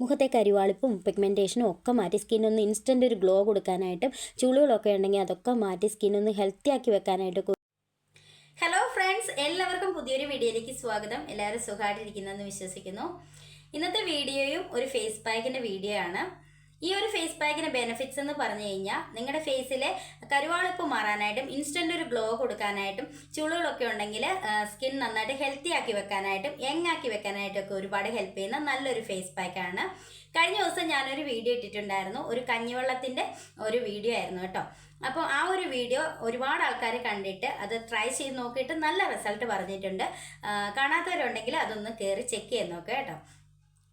മുഖത്തെ കരിവാളിപ്പും പിഗ്മെന്റേഷനും ഒക്കെ മാറ്റി സ്കിന്നൊന്ന് ഇൻസ്റ്റന്റ് ഒരു ഗ്ലോ കൊടുക്കാനായിട്ടും ചുളികളൊക്കെ ഉണ്ടെങ്കിൽ അതൊക്കെ മാറ്റി സ്കിന്നൊന്ന് ഹെൽത്തി ആക്കി വെക്കാനായിട്ട് ഹലോ ഫ്രണ്ട്സ് എല്ലാവർക്കും പുതിയൊരു വീഡിയോയിലേക്ക് സ്വാഗതം. എല്ലാവരും സുഖമായിട്ടിരിക്കുന്നതെന്ന് വിശ്വസിക്കുന്നു. ഇന്നത്തെ വീഡിയോയും ഒരു ഫേസ് പാക്കിന്റെ വീഡിയോ ആണ്. ഈ ഒരു ഫേസ് പാക്കിന്റെ ബെനിഫിറ്റ്സ് എന്ന് പറഞ്ഞു കഴിഞ്ഞാൽ നിങ്ങളുടെ ഫേസിലെ കരുവാളിപ്പ് മാറാനായിട്ടും ഇൻസ്റ്റന്റ് ഒരു ഗ്ലോ കൊടുക്കാനായിട്ടും ചുളുകളൊക്കെ ഉണ്ടെങ്കിൽ സ്കിൻ നന്നായിട്ട് ഹെൽത്തി ആക്കി വെക്കാനായിട്ടും യങ് ആക്കി വെക്കാനായിട്ടും ഒക്കെ ഒരുപാട് ഹെൽപ്പ് ചെയ്യുന്ന നല്ലൊരു ഫേസ് പാക്കാണ് കഴിഞ്ഞ ദിവസം ഞാനൊരു വീഡിയോ ഇട്ടിട്ടുണ്ടായിരുന്നു. ഒരു കഞ്ഞിവെള്ളത്തിന്റെ ഒരു വീഡിയോ ആയിരുന്നു കേട്ടോ. അപ്പോൾ ആ ഒരു വീഡിയോ ഒരുപാട് ആൾക്കാർ കണ്ടിട്ട് അത് ട്രൈ ചെയ്ത് നോക്കിയിട്ട് നല്ല റിസൾട്ട് പറഞ്ഞിട്ടുണ്ട്. കാണാത്തവരുണ്ടെങ്കിൽ അതൊന്ന് കയറി ചെക്ക് ചെയ്ത് നോക്കുക കേട്ടോ.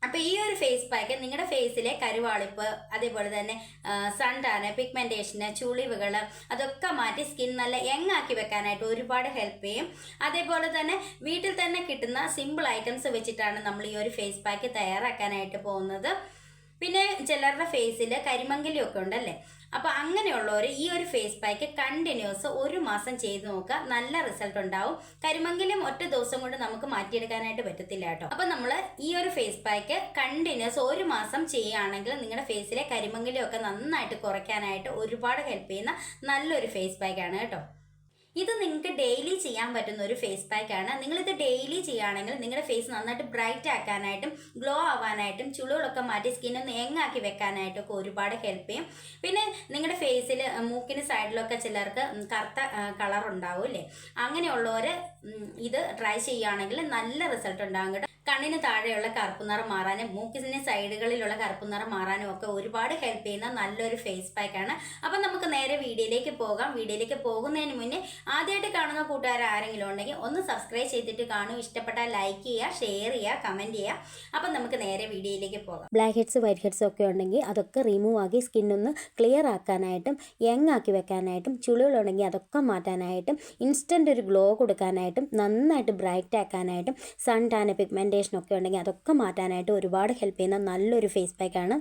അപ്പോൾ ഈ ഒരു ഫേസ് പാക്ക് നിങ്ങളുടെ ഫേസിലെ കരുവാളിപ്പ് അതേപോലെ തന്നെ സൺടാന് പിഗ്മെന്റേഷന് ചുളിവുകൾ അതൊക്കെ മാറ്റി സ്കിൻ നല്ല യങ് ആക്കി വെക്കാനായിട്ട് ഒരുപാട് ഹെൽപ്പ് ചെയ്യും. അതേപോലെ തന്നെ വീട്ടിൽ തന്നെ കിട്ടുന്ന സിമ്പിൾ ഐറ്റംസ് വെച്ചിട്ടാണ് നമ്മൾ ഈ ഒരു ഫേസ് പാക്ക് തയ്യാറാക്കാനായിട്ട് പോകുന്നത്. പിന്നെ ചിലരുടെ ഫേസിൽ കരിമങ്കലിയൊക്കെ ഉണ്ടല്ലേ? അപ്പൊ അങ്ങനെയുള്ളവർ ഈ ഒരു ഫേസ് പാക്ക് കണ്ടിന്യൂസ് ഒരു മാസം ചെയ്ത് നോക്കുക. നല്ല റിസൾട്ട് ഉണ്ടാവും. കരിമങ്കലം ഒറ്റ ദിവസം കൊണ്ട് നമുക്ക് മാറ്റിയെടുക്കാനായിട്ട് പറ്റത്തില്ല കേട്ടോ. അപ്പൊ നമ്മൾ ഈ ഒരു ഫേസ് പാക്ക് കണ്ടിന്യൂസ് ഒരു മാസം ചെയ്യുകയാണെങ്കിൽ നിങ്ങളുടെ ഫേസിലെ കരിമെങ്കിലും ഒക്കെ നന്നായിട്ട് കുറയ്ക്കാനായിട്ട് ഒരുപാട് ഹെൽപ്പ് ചെയ്യുന്ന നല്ലൊരു ഫേസ് പാക്കാണ് കേട്ടോ. ഇത് നിങ്ങൾക്ക് ഡെയിലി ചെയ്യാൻ പറ്റുന്ന ഒരു ഫേസ് പാക്ക് ആണ്. നിങ്ങൾ ഇത് ഡെയിലി ചെയ്യുകയാണെങ്കിൽ നിങ്ങളുടെ ഫേസ് നന്നായിട്ട് ബ്രൈറ്റ് ആക്കാനായിട്ടും ഗ്ലോ ആവാനായിട്ടും ചുളുകളൊക്കെ മാറ്റി സ്കിൻ ഒന്ന് യങ്ങാക്കി വെക്കാനായിട്ടും ഒക്കെ ഒരുപാട് ഹെൽപ്പ് ചെയ്യും. പിന്നെ നിങ്ങളുടെ ഫേസിൽ മൂക്കിന് സൈഡിലൊക്കെ ചിലർക്ക് കറുത്ത കളർ ഉണ്ടാവും അല്ലേ അങ്ങനെയുള്ളവർ ഇത് ട്രൈ ചെയ്യുകയാണെങ്കിൽ നല്ല റിസൾട്ട് ഉണ്ടാകും കേട്ടോ. കണ്ണിന് താഴെയുള്ള കറുപ്പ് നിറം മാറാനും മൂക്കിന് സൈഡുകളിലുള്ള കറുപ്പ് നിറം മാറാനും ഒക്കെ ഒരുപാട് ഹെൽപ്പ് ചെയ്യുന്ന നല്ലൊരു ഫേസ് പാക്ക് ആണ്. അപ്പം നമുക്ക് നേരെ വീഡിയോയിലേക്ക് പോകാം. വീഡിയോയിലേക്ക് പോകുന്നതിന് മുന്നേ ആദ്യമായിട്ട് കാണുന്ന കൂട്ടുകാർ ആരെങ്കിലും ഉണ്ടെങ്കിൽ ഒന്ന് സബ്സ്ക്രൈബ് ചെയ്തിട്ട് കാണും. ഇഷ്ടപ്പെട്ടാൽ ലൈക്ക് ചെയ്യുക ഷെയർ ചെയ്യുക കമന്റ് ചെയ്യുക. അപ്പം നമുക്ക് നേരെ വീഡിയോയിലേക്ക് പോകാം. ബ്ലാക്ക് ഹെഡ്സ് വൈറ്റ് ഹെഡ്സ് ഒക്കെ ഉണ്ടെങ്കിൽ അതൊക്കെ റിമൂവ് ആക്കി സ്കിൻ ഒന്ന് ക്ലിയർ ആക്കാനായിട്ടും യങ് ആക്കി വെക്കാനായിട്ടും ചുളികളുണ്ടെങ്കിൽ അതൊക്കെ മാറ്റാനായിട്ടും ഇൻസ്റ്റന്റ് ഒരു ഗ്ലോ കൊടുക്കാനായിട്ടും നന്നായിട്ട് ബ്രൈറ്റ് ആക്കാനായിട്ടും സൺ ടാൻ പിഗ്മെന്റേഷൻ ഒക്കെ ഉണ്ടെങ്കിൽ അതൊക്കെ മാറ്റാനായിട്ട് ഒരുപാട് ഹെൽപ്പ് ചെയ്യുന്ന നല്ലൊരു ഫേസ് പാക്ക് ആണ്.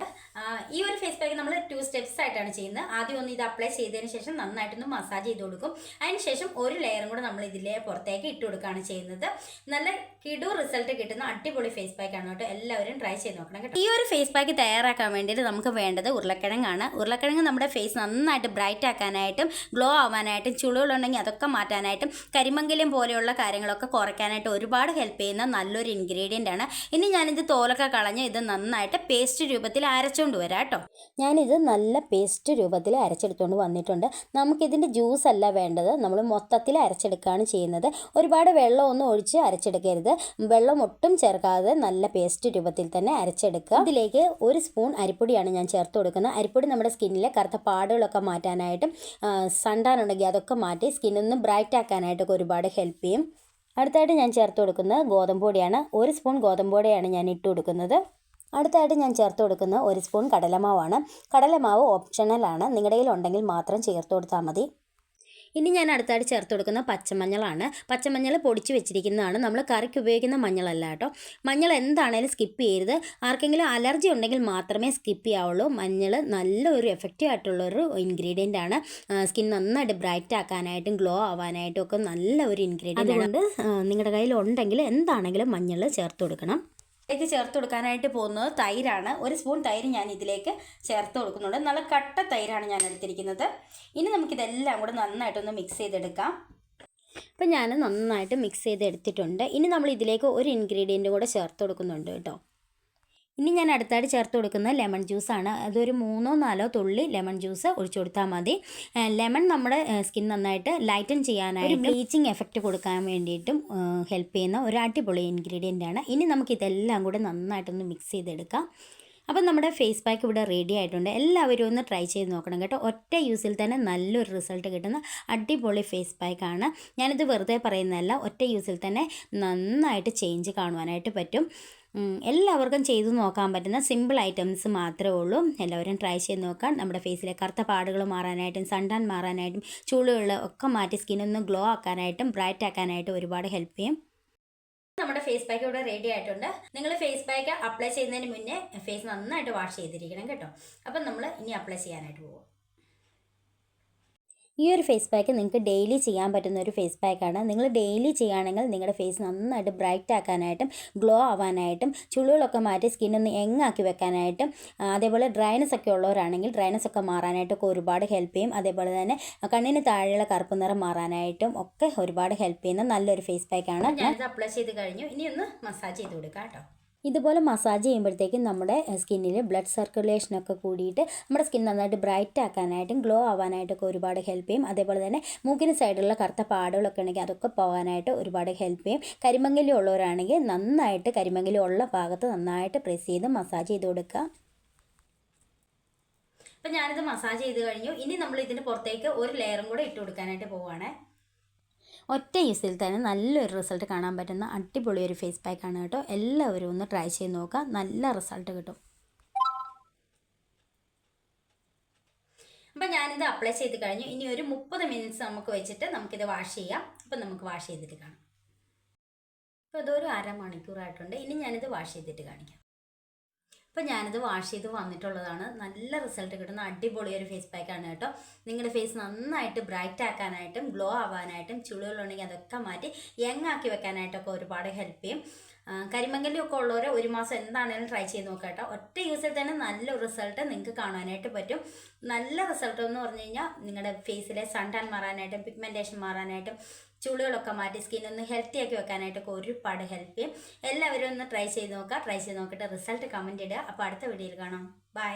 ഈ ഒരു ഫേസ് പാക്ക് നമ്മൾ ടു സ്റ്റെപ്സ് ആയിട്ടാണ് ചെയ്യുന്നത്. ആദ്യം ഒന്ന് ഇത് അപ്ലൈ ചെയ്തതിന് ശേഷം നന്നായിട്ടൊന്ന് മസാജ് ചെയ്ത് കൊടുക്കും. അതിന് ശേഷം ഒരു ലെയറും കൂടെ നമ്മൾ ഇതിലെ പുറത്തേക്ക് ഇട്ട് കൊടുക്കുകയാണ് ചെയ്യുന്നത്. നല്ല കിടു റിസൾട്ട് കിട്ടുന്ന അടിപൊളി ഫേസ് പാക്ക് ആണ് കേട്ടോ. എല്ലാവരും ട്രൈ ചെയ്ത് നോക്കണം കേട്ടോ. ഈ ഒരു ഫേസ് പാക്ക് തയ്യാറാക്കാൻ വേണ്ടിയിട്ട് നമുക്ക് വേണ്ടത് ഉരുളക്കിഴങ്ങാണ്. ഉരുളക്കിഴങ്ങ് നമ്മുടെ ഫേസ് നന്നായിട്ട് ബ്രൈറ്റ് ആക്കാനായിട്ടും ഗ്ലോ ആവാനായിട്ടും ചുളികളുണ്ടെങ്കിൽ അതൊക്കെ മാറ്റാനായിട്ടും കരിമങ്കലം പോലെയുള്ള കാര്യങ്ങളൊക്കെ കുറയ്ക്കാനായിട്ട് ഒരുപാട് ഹെൽപ്പ് ചെയ്യുന്ന നല്ലൊരു ഇൻഗ്രീഡിയന്റ് ആണ്. ഇനി ഞാനിത് തോലൊക്കെ കളഞ്ഞ് ഇത് നന്നായിട്ട് പേസ്റ്റ് രൂപത്തിൽ അരച്ചുകൊണ്ട് വരാം കേട്ടോ. ഞാനിത് നല്ല പേസ്റ്റ് രൂപത്തിൽ അരച്ചെടുത്തുകൊണ്ട് വന്നിട്ടുണ്ട്. നമുക്കിതിന്റെ ജ്യൂസ് അല്ല വേണ്ടത്. നമ്മൾ മൊത്തത്തിൽ അരച്ചെടുക്കുകയാണ് ചെയ്യുന്നത്. ഒരുപാട് വെള്ളമൊന്നും ഒഴിച്ച് അരച്ചെടുക്കരുത്. വെള്ളം ഒട്ടും ചേർക്കാതെ നല്ല പേസ്റ്റ് രൂപത്തിൽ തന്നെ അരച്ചെടുക്കുക. ഇതിലേക്ക് ഒരു സ്പൂൺ അരിപ്പൊടിയാണ് ഞാൻ ചേർത്ത് കൊടുക്കുന്നത്. അരിപ്പൊടി നമ്മുടെ സ്കിന്നിലെ കറുത്ത പാടുകളൊക്കെ മാറ്റാനായിട്ടും സണ്ടാനുണ്ടെങ്കിൽ അതൊക്കെ മാറ്റി സ്കിന്നൊന്ന് ബ്രൈറ്റ് ആക്കാനായിട്ടൊക്കെ ഒരുപാട് ഹെൽപ്പ് ചെയ്യും. അടുത്തായിട്ട് ഞാൻ ചേർത്ത് കൊടുക്കുന്നത് ഗോതമ്പ് പൊടിയാണ്. ഒരു സ്പൂൺ ഗോതമ്പ് പൊടിയാണ് ഞാൻ ഇട്ട് കൊടുക്കുന്നത്. അടുത്തായിട്ട് ഞാൻ ചേർത്ത് കൊടുക്കുന്നത് ഒരു സ്പൂൺ കടലമാവാണ്. കടലമാവ് ഓപ്ഷണലാണ് നിങ്ങളുടെ കയ്യിൽ ഉണ്ടെങ്കിൽ മാത്രം ചേർത്ത് കൊടുത്താൽ മതി. ഇനി ഞാൻ അടുത്തായിട്ട് ചേർത്ത് കൊടുക്കുന്ന പച്ചമഞ്ഞളാണ്. പച്ചമഞ്ഞൾ പൊടിച്ച് വെച്ചിരിക്കുന്നതാണ്. നമ്മൾ കറിക്ക് ഉപയോഗിക്കുന്ന മഞ്ഞളല്ല കേട്ടോ. മഞ്ഞൾ എന്താണേലും സ്കിപ്പ് ചെയ്യരുത്. ആർക്കെങ്കിലും അലർജി ഉണ്ടെങ്കിൽ മാത്രമേ സ്കിപ്പ് ചെയ്യാവുള്ളൂ. മഞ്ഞൾ നല്ലൊരു എഫക്റ്റീവ് ആയിട്ടുള്ളൊരു ഇൻഗ്രീഡിയന്റ് ആണ്. സ്കിൻ നന്നായിട്ട് ബ്രൈറ്റ് ആക്കാനായിട്ടും ഗ്ലോ ആവാനായിട്ടും ഒക്കെ നല്ല ഒരു ഇൻഗ്രീഡിയന്റ് ആണ് നിങ്ങളുടെ കയ്യിൽ ഉണ്ടെങ്കിൽ എന്താണെങ്കിലും മഞ്ഞൾ ചേർത്ത് കൊടുക്കണം. ഇതിലേക്ക് ചേർത്ത് കൊടുക്കാനായിട്ട് പോകുന്നത് തൈരാണ്. ഒരു സ്പൂൺ തൈര് ഞാൻ ഇതിലേക്ക് ചേർത്ത് കൊടുക്കുന്നുണ്ട്. നല്ല കട്ട തൈരാണ് ഞാൻ എടുത്തിരിക്കുന്നത്. ഇനി നമുക്കിതെല്ലാം കൂടെ നന്നായിട്ടൊന്ന് മിക്സ് ചെയ്തെടുക്കാം. അപ്പം ഞാൻ നന്നായിട്ട് മിക്സ് ചെയ്ത് എടുത്തിട്ടുണ്ട് ഇനി നമ്മൾ ഇതിലേക്ക് ഒരു ഇൻഗ്രീഡിയന്റ് കൂടെ ചേർത്ത് കൊടുക്കുന്നുണ്ട് കേട്ടോ. ഇനി ഞാൻ അടുത്തായിട്ട് ചേർത്ത് കൊടുക്കുന്ന ലെമൺ ജ്യൂസാണ്. അതൊരു മൂന്നോ നാലോ തുള്ളി ലെമൺ ജ്യൂസ് ഒഴിച്ചു കൊടുത്താൽ മതി. ലെമൺ നമ്മുടെ സ്കിൻ നന്നായിട്ട് ലൈറ്റൻ ചെയ്യാനായിട്ട് ബ്ലീച്ചിങ് എഫക്റ്റ് കൊടുക്കാൻ വേണ്ടിയിട്ടും ഹെൽപ്പ് ചെയ്യുന്ന ഒരു അടിപൊളി ഇൻഗ്രീഡിയന്റ് ആണ്. ഇനി നമുക്ക് ഇതെല്ലാം കൂടെ നന്നായിട്ടൊന്ന് മിക്സ് ചെയ്തെടുക്കാം. അപ്പം നമ്മുടെ ഫേസ് പാക്ക് ഇവിടെ റെഡി ആയിട്ടുണ്ട്. എല്ലാവരും ഒന്ന് ട്രൈ ചെയ്ത് നോക്കണം കേട്ടോ. ഒറ്റ യൂസിൽ തന്നെ നല്ലൊരു റിസൾട്ട് കിട്ടുന്ന അടിപൊളി ഫേസ് പാക്കാണ് ഞാനിത് വെറുതെ പറയുന്നതല്ല ഒറ്റ യൂസിൽ തന്നെ നന്നായിട്ട് ചേഞ്ച് കാണുവാനായിട്ട് പറ്റും. എല്ലാവർക്കും ചെയ്തു നോക്കാൻ പറ്റുന്ന സിമ്പിൾ ഐറ്റംസ് മാത്രമേ ഉള്ളൂ. എല്ലാവരും ട്രൈ ചെയ്ത് നോക്കാം നമ്മുടെ ഫേസിലെ കറുത്ത പാടുകൾ മാറാനായിട്ടും സൺടാൻ മാറാനായിട്ടും ചുളികൾ ഒക്കെ മാറ്റി സ്കിന്നൊന്ന് ഗ്ലോ ആക്കാനായിട്ടും ബ്രൈറ്റ് ആക്കാനായിട്ടും ഒരുപാട് ഹെൽപ്പ് ചെയ്യും. നമ്മുടെ ഫേസ് പാക്ക് ഇവിടെ റെഡി ആയിട്ടുണ്ട്. നിങ്ങൾ ഫേസ് പാക്ക് അപ്ലൈ ചെയ്യുന്നതിന് മുന്നേ ഫേസ് നന്നായിട്ട് വാഷ് ചെയ്തിരിക്കണം കേട്ടോ. അപ്പം നമ്മൾ ഇനി അപ്ലൈ ചെയ്യാനായിട്ട് പോവാം. ഈ ഒരു ഫേസ് പാക്ക് നിങ്ങൾക്ക് ഡെയിലി ചെയ്യാൻ പറ്റുന്ന ഒരു ഫേസ് പാക്കാണ് നിങ്ങൾ ഡെയിലി ചെയ്യുകയാണെങ്കിൽ നിങ്ങളുടെ ഫേസ് നന്നായിട്ട് ബ്രൈറ്റ് ആക്കാനായിട്ടും ഗ്ലോ ആവാനായിട്ടും ചുളികളൊക്കെ മാറ്റി സ്കിന്നൊന്ന് യങ്ങാക്കി വെക്കാനായിട്ടും അതേപോലെ ഡ്രൈനസ് ഒക്കെ ഉള്ളവരാണെങ്കിൽ ഡ്രൈനസ് ഒക്കെ മാറാനായിട്ടൊക്കെ ഒരുപാട് ഹെൽപ്പ് ചെയ്യും. അതേപോലെ തന്നെ കണ്ണിന് താഴെയുള്ള കറുപ്പ് നിറം മാറാനായിട്ടും ഒക്കെ ഒരുപാട് ഹെൽപ്പ് ചെയ്യുന്ന നല്ലൊരു ഫേസ് പാക്കാണ് ഞാൻ അപ്ലൈ ചെയ്ത് കഴിഞ്ഞു. ഇനി ഒന്ന് മസാജ് ചെയ്ത് കൊടുക്കാം കേട്ടോ. ഇതുപോലെ മസാജ് ചെയ്യുമ്പോഴത്തേക്കും നമ്മുടെ സ്കിന്നിൽ ബ്ലഡ് സർക്കുലേഷനൊക്കെ കൂടിയിട്ട് നമ്മുടെ സ്കിൻ നന്നായിട്ട് ബ്രൈറ്റ് ആക്കാനായിട്ടും ഗ്ലോ ആവാനായിട്ടൊക്കെ ഒരുപാട് ഹെൽപ്പ് ചെയ്യും. അതേപോലെ തന്നെ മൂക്കിന് സൈഡിലുള്ള കറുത്ത പാടുകളൊക്കെ ഉണ്ടെങ്കിൽ അതൊക്കെ പോകാനായിട്ട് ഒരുപാട് ഹെൽപ്പ് ചെയ്യും. കരിമങ്കലി ഉള്ളവരാണെങ്കിൽ നന്നായിട്ട് കരിമങ്കലി ഉള്ള ഭാഗത്ത് നന്നായിട്ട് പ്രസ് ചെയ്ത് മസാജ് ചെയ്ത് കൊടുക്കുക. അപ്പം ഞാനിത് മസാജ് ചെയ്ത് കഴിഞ്ഞു. ഇനി നമ്മൾ ഇതിന് പുറത്തേക്ക് ഒരു ലെയറും കൂടെ ഇട്ട് കൊടുക്കാനായിട്ട് പോവാണ്. ഒറ്റ യൂസിൽ തന്നെ നല്ലൊരു റിസൾട്ട് കാണാൻ പറ്റുന്ന അടിപൊളി ഒരു ഫേസ് പാക്ക് ആണ് കേട്ടോ. എല്ലാവരും ഒന്ന് ട്രൈ ചെയ്ത് നോക്കുക. നല്ല റിസൾട്ട് കിട്ടും. അപ്പം ഞാനിത് അപ്ലൈ ചെയ്ത് കഴിഞ്ഞു. ഇനി ഒരു മുപ്പത് മിനിറ്റ്സ് നമുക്ക് വെച്ചിട്ട് നമുക്കിത് വാഷ് ചെയ്യാം. അപ്പം നമുക്ക് വാഷ് ചെയ്തിട്ട് കാണാം. അപ്പോൾ ഇതൊരു അരമണിക്കൂറായിട്ടുണ്ട്. ഇനി ഞാനിത് വാഷ് ചെയ്തിട്ട് കാണിക്കാം. അപ്പോൾ ഞാനിത് വാഷ് ചെയ്ത് വന്നിട്ടുള്ളതാണ്. നല്ല റിസൾട്ട് കിട്ടുന്ന അടിപൊളി ഒരു ഫേസ് പാക്കാണ് കേട്ടോ. നിങ്ങളുടെ ഫേസ് നന്നായിട്ട് ബ്രൈറ്റ് ആക്കാനായിട്ടും ഗ്ലോ ആവാനായിട്ടും ചുളികളുണ്ടെങ്കിൽ അതൊക്കെ മാറ്റി യങ് ആക്കി വെക്കാനായിട്ടൊക്കെ ഒരുപാട് ഹെൽപ്പ് ചെയ്യും. ആ, ഉള്ളവർ ഒരു മാസം എന്താണെങ്കിലും ട്രൈ ചെയ്ത് നോക്കാം കേട്ടോ. ഒറ്റ യൂസിൽ തന്നെ നല്ല റിസൾട്ട് നിങ്ങൾക്ക് കാണാനായിട്ട് പറ്റും. നല്ല റിസൾട്ട് എന്ന് പറഞ്ഞു കഴിഞ്ഞാൽ നിങ്ങളുടെ ഫേസിലെ സൺ ടാൻ മാറാനായിട്ടും പിഗ്മെന്റേഷൻ മാറാനായിട്ടും ചുളികളൊക്കെ മാറ്റി സ്കിൻ ഒന്ന് ഹെൽത്തി ആക്കി വെക്കാനായിട്ടൊക്കെ ഒരുപാട് ഹെൽപ്പ് ചെയ്യും. എല്ലാവരും ഒന്ന് ട്രൈ ചെയ്ത് നോക്കുക ട്രൈ ചെയ്ത് നോക്കിയിട്ട് റിസൾട്ട് കമന്റ് ഇടുക. അപ്പോൾ അടുത്ത വീഡിയോയിൽ കാണാം. ബൈ